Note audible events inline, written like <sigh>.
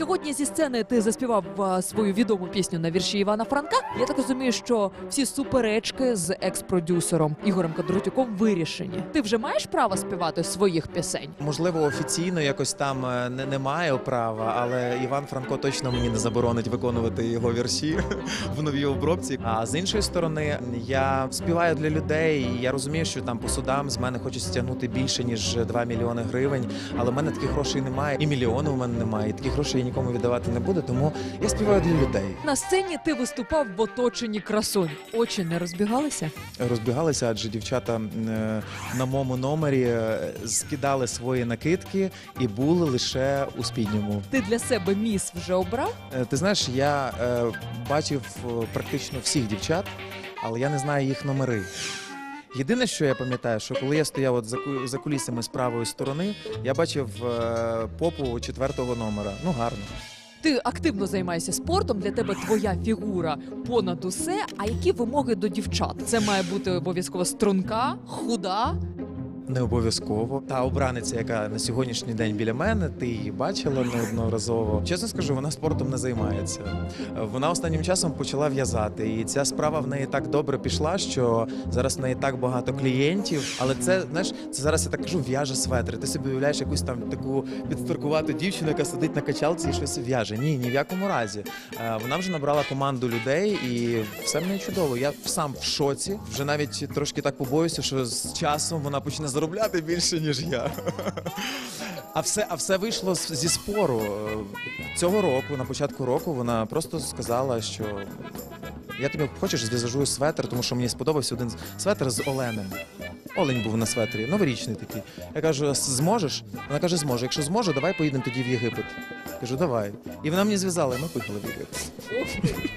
Сьогодні зі сцени ти заспівав свою відому пісню на вірші Івана Франка. Я так розумію, що всі суперечки з екс-продюсером Ігорем Кондратюком вирішені. Ти вже маєш право співати своїх пісень? Можливо, офіційно якось там е, не, не маю права, але Іван Франко точно мені не заборонить виконувати його вірші <laughs> в новій обробці. А з іншої сторони, я співаю для людей. і Я розумію, що там по судам з мене хочуть стягнути більше ніж 2 мільйони гривень, але в мене таких грошей немає, і мільйону в мене немає. І таких грошей нікому віддавати не буду. Тому я співаю для людей. На сцені ти виступав в оточенні красунь. Очі не розбігалися? Розбігалися, адже дівчата е, на моєму номері е, скидали свої накидки і були лише у спідньому. Ти для себе міс вже обрав? Е, Ти знаєш, я е, бачив е, практично всіх дівчат, але я не знаю їх номери. Єдине, що я пам'ятаю, що коли я стояв от за, ку- за кулісами з правої сторони, я бачив е, попу четвертого номера. Ну гарно. Ти активно займаєшся спортом. Для тебе твоя фігура понад усе. А які вимоги до дівчат? Це має бути обов'язково струнка, худа. Не обов'язково. Та обраниця, яка на сьогоднішній день біля мене, ти її бачила неодноразово. Чесно скажу, вона спортом не займається. Вона останнім часом почала в'язати, і ця справа в неї так добре пішла, що зараз в неї так багато клієнтів. Але це знаєш, це зараз я так кажу, в'яже светри. Ти собі уявляєш якусь там таку підстаркувату дівчину, яка сидить на качалці і щось в'яже. Ні, ні в якому разі. Е, Вона вже набрала команду людей, і все в неї чудово. Я сам в шоці. Вже навіть трошки так побоюся, що з часом вона почне заробляти більше, ніж я. А все, а все вийшло з- зі спору. Е, Цього року, на початку року, вона просто сказала, що я тобі хочеш зв'яжу светр, тому що мені сподобався один светр з Оленем. Олень був на светрі, новорічний такий. Я кажу, «А зможеш? Вона каже, зможу. Якщо зможу, давай поїдемо тоді в Єгипет. Кажу, давай. І вона мені зв'язала, і ми поїхали в Єгипет.